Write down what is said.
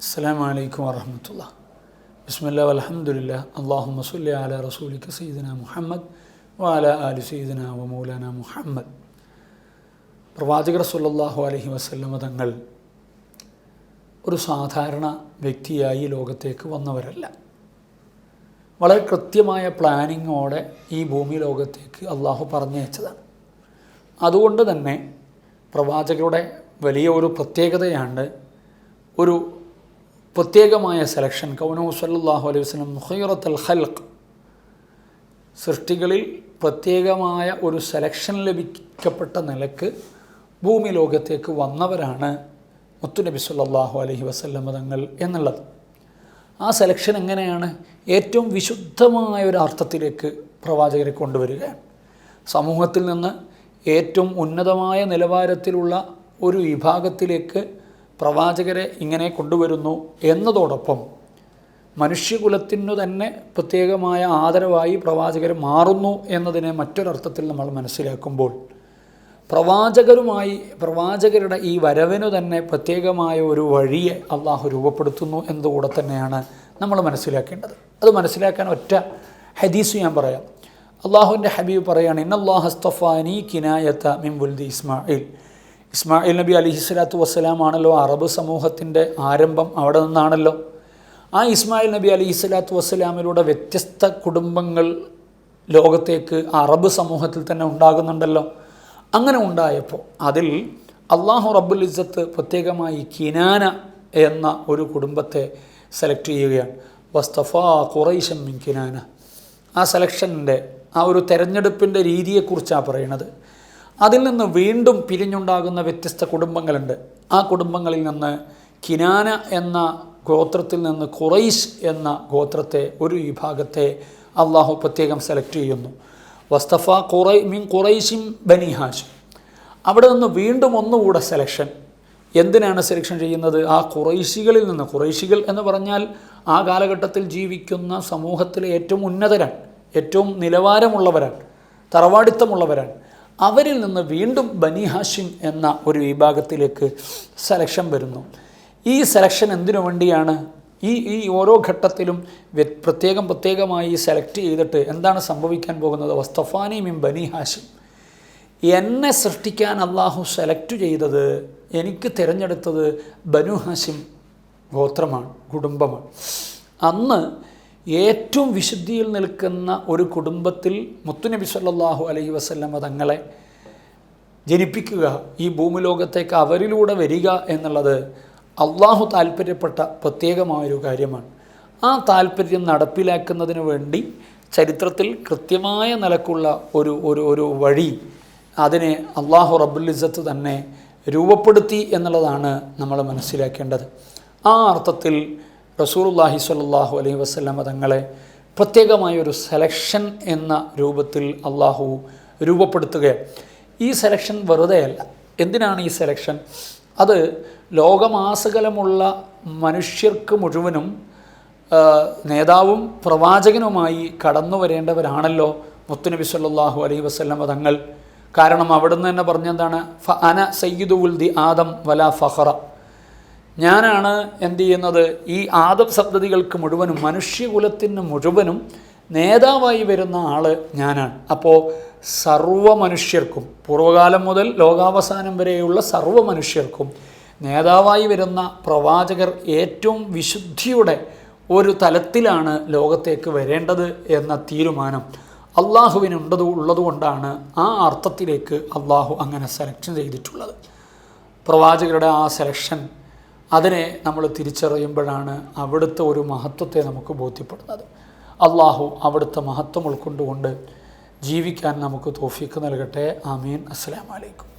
അസ്സലാമു അലൈക്കും വറഹമത്തുള്ള. ബിസ്മില്ല അലഹമുല്ല അള്ളാഹു മസുല്ല അല റസൂലിക്ക് സീദന മുഹമ്മദ് വാല അലി സീദന വ മൗലാന മുഹമ്മദ്. പ്രവാചകർ സുല്ലാഹു അലഹി വസ്ല്ലമ തങ്ങൾ ഒരു സാധാരണ വ്യക്തിയായി ലോകത്തേക്ക് വന്നവരല്ല. വളരെ കൃത്യമായ പ്ലാനിങ്ങോടെ ഈ ഭൂമി ലോകത്തേക്ക് അള്ളാഹു പറഞ്ഞയച്ചതാണ്. അതുകൊണ്ട് തന്നെ പ്രവാചകരുടെ വലിയ ഒരു പ്രത്യേകതയാണ് ഒരു പ്രത്യേകമായ സെലക്ഷൻ കൗനോ സല്ലാഹു അലൈഹി വസ്ലം മുഹൈറത്തൽ ഖൽഖ്. സൃഷ്ടികളിൽ പ്രത്യേകമായ ഒരു സെലക്ഷൻ ലഭിക്കപ്പെട്ട നിലയ്ക്ക് ഭൂമി ലോകത്തേക്ക് വന്നവരാണ് മുത്തുനബി സല്ലാഹു അലഹി വസ്ല്ലം തങ്ങൾ എന്നുള്ളത്. ആ സെലക്ഷൻ എങ്ങനെയാണ്? ഏറ്റവും വിശുദ്ധമായ ഒരു അർത്ഥത്തിലേക്ക് പ്രവാചകരെ കൊണ്ടുവരിക. സമൂഹത്തിൽ നിന്ന് ഏറ്റവും ഉന്നതമായ നിലവാരത്തിലുള്ള ഒരു വിഭാഗത്തിലേക്ക് പ്രവാചകരെ ഇങ്ങനെ കൊണ്ടുവരുന്നു എന്നതോടൊപ്പം മനുഷ്യകുലത്തിനു തന്നെ പ്രത്യേകമായ ആദരവായി പ്രവാചകർ മാറുന്നു എന്നതിനെ മറ്റൊരർത്ഥത്തിൽ നമ്മൾ മനസ്സിലാക്കുമ്പോൾ പ്രവാചകരുമായി പ്രവാചകരുടെ ഈ വരവിനു തന്നെ പ്രത്യേകമായ ഒരു വഴിയെ അള്ളാഹു രൂപപ്പെടുത്തുന്നു എന്നതുകൂടെ തന്നെയാണ് നമ്മൾ മനസ്സിലാക്കേണ്ടത്. അത് മനസ്സിലാക്കാൻ ഒറ്റ ഹദീസ് ഞാൻ പറയാം. അള്ളാഹുവിന്റെ ഹബീബ് പറയാണ് ഇന്നല്ലാഹ് ഹസ്തഫാനി കിനായത്ത മിംബുൽദി ഇസ്മായിൽ. ഇസ്മായിൽ നബി അലിഹി സ്വലാത്തു വസ്സലാമാണല്ലോ അറബ് സമൂഹത്തിന്റെ ആരംഭം അവിടെ നിന്നാണല്ലോ. ആ ഇസ്മായിൽ നബി അലി സ്വലാത്തു വസ്സലാമിലൂടെ വ്യത്യസ്ത കുടുംബങ്ങൾ ലോകത്തേക്ക് അറബ് സമൂഹത്തിൽ തന്നെ ഉണ്ടാകുന്നുണ്ടല്ലോ. അങ്ങനെ ഉണ്ടായപ്പോൾ അതിൽ അള്ളാഹു റബ്ബുൽ ഇസ്സത്ത് പ്രത്യേകമായി കിനാന എന്ന ഒരു കുടുംബത്തെ സെലക്ട് ചെയ്യുകയാണ്. വസ്തഫ കുറൈശം മിൻ കിനാന. ആ സെലക്ഷന്റെ ആ ഒരു തെരഞ്ഞെടുപ്പിന്റെ രീതിയെക്കുറിച്ചാണ് പറയണത് അതിൽ നിന്ന് വീണ്ടും പിരിഞ്ഞുണ്ടാകുന്ന വ്യത്യസ്ത കുടുംബങ്ങളുണ്ട്. ആ കുടുംബങ്ങളിൽ നിന്ന് കിനാന എന്ന ഗോത്രത്തിൽ നിന്ന് ഖുറൈസ് എന്ന ഗോത്രത്തെ ഒരു വിഭാഗത്തെ അള്ളാഹു പ്രത്യേകം സെലക്ട് ചെയ്യുന്നു. വസ്തഫ ഖുറൈ മീൻ ഖുറൈശിം ബനി അവിടെ നിന്ന് വീണ്ടും ഒന്നുകൂടെ സെലക്ഷൻ എന്തിനാണ് സെലക്ഷൻ ചെയ്യുന്നത്? ആ ഖുറൈശികളിൽ നിന്ന്. ഖുറൈശികൾ എന്ന് പറഞ്ഞാൽ ആ കാലഘട്ടത്തിൽ ജീവിക്കുന്ന സമൂഹത്തിലെ ഏറ്റവും ഉന്നതരാണ്. ഏറ്റവും നിലവാരമുള്ളവരാണ്. തറവാടിത്തമുള്ളവരാണ്. അവരിൽ നിന്ന് വീണ്ടും ബനി ഹാഷിം എന്ന ഒരു വിഭാഗത്തിലേക്ക് സെലക്ഷൻ വരുന്നു. ഈ സെലക്ഷൻ എന്തിനു വേണ്ടിയാണ്? ഈ ഈ ഓരോ ഘട്ടത്തിലും പ്രത്യേകം പ്രത്യേകമായി സെലക്ട് ചെയ്തിട്ട് എന്താണ് സംഭവിക്കാൻ പോകുന്നത്? വസ്തഫാനി മിൻ ബനി ഹാഷിം. എന്നെ സൃഷ്ടിക്കാൻ അള്ളാഹു സെലക്ട് ചെയ്തത് എനിക്ക് തിരഞ്ഞെടുത്തത് ബനു ഹാഷിം ഗോത്രമാണ് കുടുംബമാണ്. അന്ന് ഏറ്റവും വിശുദ്ധിയിൽ നിൽക്കുന്ന ഒരു കുടുംബത്തിൽ മുത്തുനബി സല്ലാഹു അലൈഹി വസല്ലമ തങ്ങളെ ജനിപ്പിക്കുക ഈ ഭൂമിലോകത്തേക്ക് അവരിലൂടെ വരിക എന്നുള്ളത് അള്ളാഹു താല്പര്യപ്പെട്ട പ്രത്യേകമായൊരു കാര്യമാണ്. ആ താല്പര്യം നടപ്പിലാക്കുന്നതിന് വേണ്ടി ചരിത്രത്തിൽ കൃത്യമായ നിലക്കുള്ള ഒരു ഒരു ഒരു വഴി അതിനെ അള്ളാഹു റബ്ബുലിസത്ത് തന്നെ രൂപപ്പെടുത്തി എന്നുള്ളതാണ് നമ്മൾ മനസ്സിലാക്കേണ്ടത്. ആ അർത്ഥത്തിൽ റസൂലുള്ളാഹി സ്വല്ലാഹു അലൈഹി വസ്ലമ തങ്ങളെ പ്രത്യേകമായ ഒരു സെലക്ഷൻ എന്ന രൂപത്തിൽ അള്ളാഹു രൂപപ്പെടുത്തുക ഈ സെലക്ഷൻ വെറുതെയല്ല എന്തിനാണ് ഈ സെലക്ഷൻ അത് ലോകമാസകലമുള്ള മനുഷ്യർക്ക് മുഴുവനും നേതാവും പ്രവാചകനുമായി കടന്നു വരേണ്ടവരാണല്ലോ മുത്തുനബി സല്ലല്ലാഹു അലൈഹി വസ്ലമ തങ്ങൾ. കാരണം അവിടുന്ന് തന്നെ പറഞ്ഞെന്താണ്? ഫ അന സയ്യിദുൽ ഉൽദി ആദം വല ഫഹറ ഞാനാണ് എന്ത് ചെയ്യുന്നത്? ഈ ആദം സന്തതികൾക്ക് മുഴുവനും മനുഷ്യകുലത്തിന് മുഴുവനും നേതാവായി വരുന്ന ആൾ ഞാനാണ്. അപ്പോൾ സർവ മനുഷ്യർക്കും പൂർവകാലം മുതൽ ലോകാവസാനം വരെയുള്ള സർവ മനുഷ്യർക്കും നേതാവായി വരുന്ന പ്രവാചകർ ഏറ്റവും വിശുദ്ധിയുടെ ഒരു തലത്തിലാണ് ലോകത്തേക്ക് വരേണ്ടത് എന്ന തീരുമാനം അള്ളാഹുവിനുണ്ടത് ഉള്ളതുകൊണ്ടാണ് ആ അർത്ഥത്തിലേക്ക് അള്ളാഹു അങ്ങനെ സെലക്ഷൻ ചെയ്തിട്ടുള്ളത്. പ്രവാചകരുടെ ആ സെലക്ഷൻ അതിനെ നമ്മൾ തിരിച്ചറിയുമ്പോഴാണ് അവിടുത്തെ ഒരു മഹത്വത്തെ നമുക്ക് ബോധ്യപ്പെടുന്നത്. അള്ളാഹു അവിടുത്തെ മഹത്വം ഉൾക്കൊണ്ടുകൊണ്ട് ജീവിക്കാൻ നമുക്ക് തോഫിക്ക് നൽകട്ടെ. ആമീൻ. അസ്സലാമലൈക്കും